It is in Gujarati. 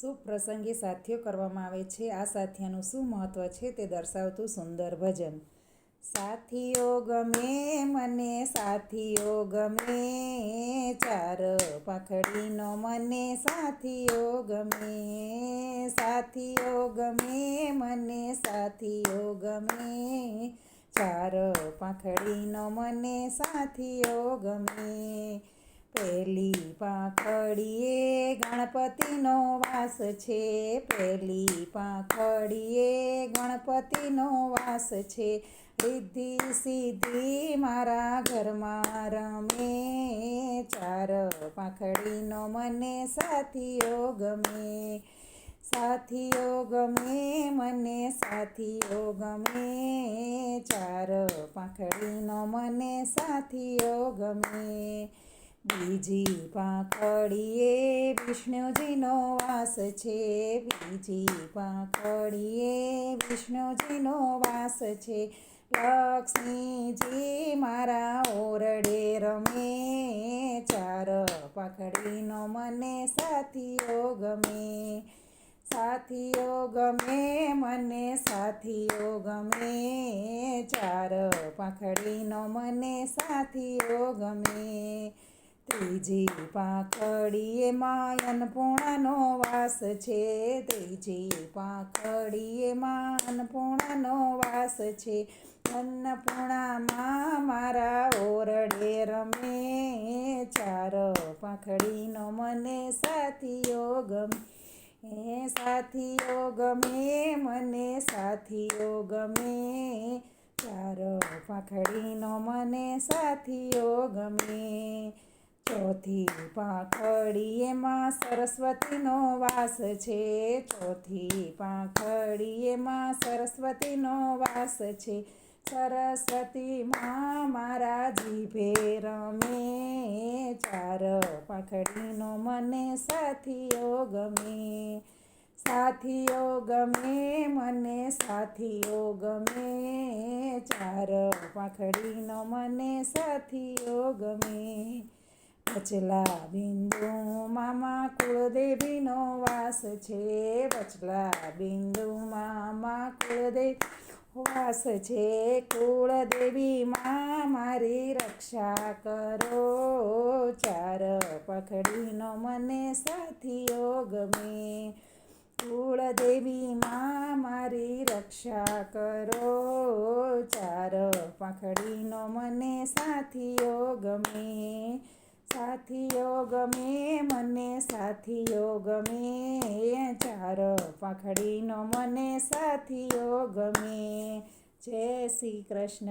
શુભ પ્રસંગે સાથીઓ કરવામાં આવે છે? આ સાથિયાનું શું મહત્ત્વ છે તે દર્શાવતું સુંદર ભજન. સાથીઓ ગમે મને, સાથીઓ ગમે ચાર પાખડીનો મને, સાથીઓ ગમે સાથીઓ ગમે મને, સાથીઓ ગમે ચાર પાખડીનો મને, સાથીઓ ગમે. પેલી પાંખડીએ ગણપતિનો વાસ છે. પેલી પાંખડીએ ગણપતિનો વાસ છે. રિદ્ધિ સિદ્ધિ મારા ઘરમાં રમે. ચાર પાંખડીનો મને સાથીઓ ગમે. સાથીઓ ગમે, મને સાથીઓ ગમે. ચાર પાંખડીનો મને સાથીઓ ગમે. બીજી પાંખડીએ વિષ્ણુજીનો વાસ છે. બીજી પાંખડીએ વિષ્ણુજીનો વાસ છે. લક્ષ્મીજી મારા ઓરડે રમે. ચાર પાંખડીનો મને સાથીઓ ગમે. સાથીઓ ગમે, મને સાથીઓ ગમે. ચાર પાંખડીનો મને સાથીઓ ગમે. ત્રીજી પાંખડીએ માયન પૂર્ણાનો વાસ છે. ત્રીજી પાંખડીએ માન પૂર્ણાનો વાસ છે. અન્નપૂર્ણામાં મારા ઓરડે રમે. ચાર પાંખડીનો મને સાથીઓ ગમે. એ સાથીઓ ગમે, મને સાથીઓ ગમે. ચાર પાંખડીનો મને સાથીઓ ગમે. ચોથી પાંખડી એમાં સરસ્વતીનો વાસ છે. ચોથી પાંખડી એમાં સરસ્વતીનો વાસ છે. સરસ્વતીમાં મારા જીભે રમે. ચાર પાંખડીનો મને સાથીઓ ગમે. સાથીઓ ગમે, મને સાથીઓ ગમે. ચાર પાંખડીનો મને સાથીઓ ગમે. વચલા બિંદુ મામા કુળદેવીનો વાસ છે. વચલા બિંદુ મામા કુળદેવી વાસ છે. કુળદેવી માં, મારી રક્ષા કરો. ચાર પખડીનો મને સાથીઓ ગમે. કુળદેવી માં, મારી રક્ષા કરો. ચાર પાંખડીનો મને સાથીઓ ગમે. સાથીઓ ગમે મને સાથીઓ ગમે. ચાર પાંખડીનો મને સાથીઓ ગમે. જય શ્રી કૃષ્ણ.